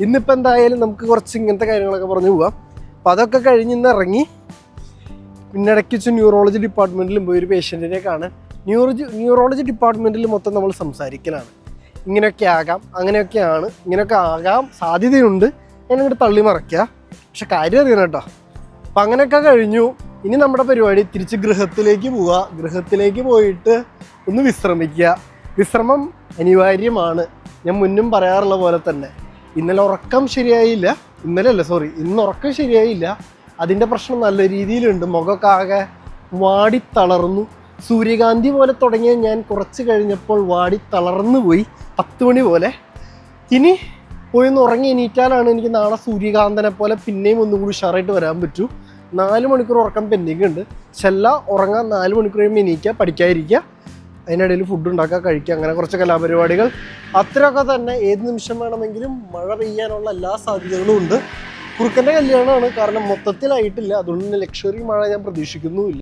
ഇന്നിപ്പോൾ എന്തായാലും നമുക്ക് കുറച്ച് ഇങ്ങനത്തെ കാര്യങ്ങളൊക്കെ പറഞ്ഞു പോവാം. അപ്പോൾ അതൊക്കെ കഴിഞ്ഞ് ഇന്ന് ഇറങ്ങി പിന്നെ ഇടയ്ക്ക് വെച്ച് ന്യൂറോളജി ഡിപ്പാർട്ട്മെന്റിലും പോയി ഒരു പേഷ്യന്റിനെ കാണാൻ. ന്യൂറോജി ന്യൂറോളജി ഡിപ്പാർട്ട്മെന്റിൽ മൊത്തം നമ്മൾ സംസാരിക്കലാണ്. ഇങ്ങനെയൊക്കെ ആകാം അങ്ങനെയൊക്കെയാണ് ഇങ്ങനെയൊക്കെ ആകാം സാധ്യതയുണ്ട്. ഞാനിങ്ങോട്ട് തള്ളി മറയ്ക്കുക പക്ഷെ കാര്യം അറിയണം കേട്ടോ. അപ്പം അങ്ങനെയൊക്കെ കഴിഞ്ഞു. ഇനി നമ്മുടെ പരിപാടി തിരിച്ച് ഗൃഹത്തിലേക്ക് പോവുക ഗൃഹത്തിലേക്ക് പോയിട്ട് ഒന്ന് വിശ്രമിക്കുക വിശ്രമം അനിവാര്യമാണ്. ഞാൻ മുന്നും പറയാറുള്ള പോലെ തന്നെ. ഇന്നലെ ഉറക്കം ശരിയായില്ല. ഇന്നലെ അല്ല സോറി ഇന്ന് ഉറക്കം ശരിയായില്ല. അതിന്റെ പ്രശ്നം നല്ല രീതിയിലുണ്ട്. മുഖമൊക്കെ ആകെ വാടി തളർന്നു. സൂര്യകാന്തി പോലെ തുടങ്ങിയ ഞാൻ കുറച്ച് കഴിഞ്ഞപ്പോൾ വാടി തളർന്നു പോയി. പത്ത് മണി പോലെ. ഇനി പോയി ഒന്ന് ഉറങ്ങി എണീറ്റാലാണ് എനിക്ക് നാളെ സൂര്യകാന്തനെ പോലെ പിന്നെയും ഒന്നും കൂടി വരാൻ പറ്റൂ. നാല് മണിക്കൂർ ഉറക്കം പെൻഡിങ് ഉണ്ട്. ചെല്ല ഉറങ്ങാൻ നാല് മണിക്കൂർ കഴിയുമ്പോൾ എണീക്കുക പഠിക്കാതിരിക്കുക അതിനിടയിൽ ഫുഡ് ഉണ്ടാക്കുക കഴിക്കുക അങ്ങനെ കുറച്ച് കലാപരിപാടികൾ. അത്രയൊക്കെ തന്നെ ഏത് നിമിഷം വേണമെങ്കിലും മഴ പെയ്യാനുള്ള എല്ലാ സാധ്യതകളും ഉണ്ട്. കുറുക്കന്റെ കല്യാണമാണ്. കാരണം മൊത്തത്തിലായിട്ടില്ല. അതുകൊണ്ട് ലക്ഷറി മഴ ഞാൻ പ്രതീക്ഷിക്കുന്നുമില്ല.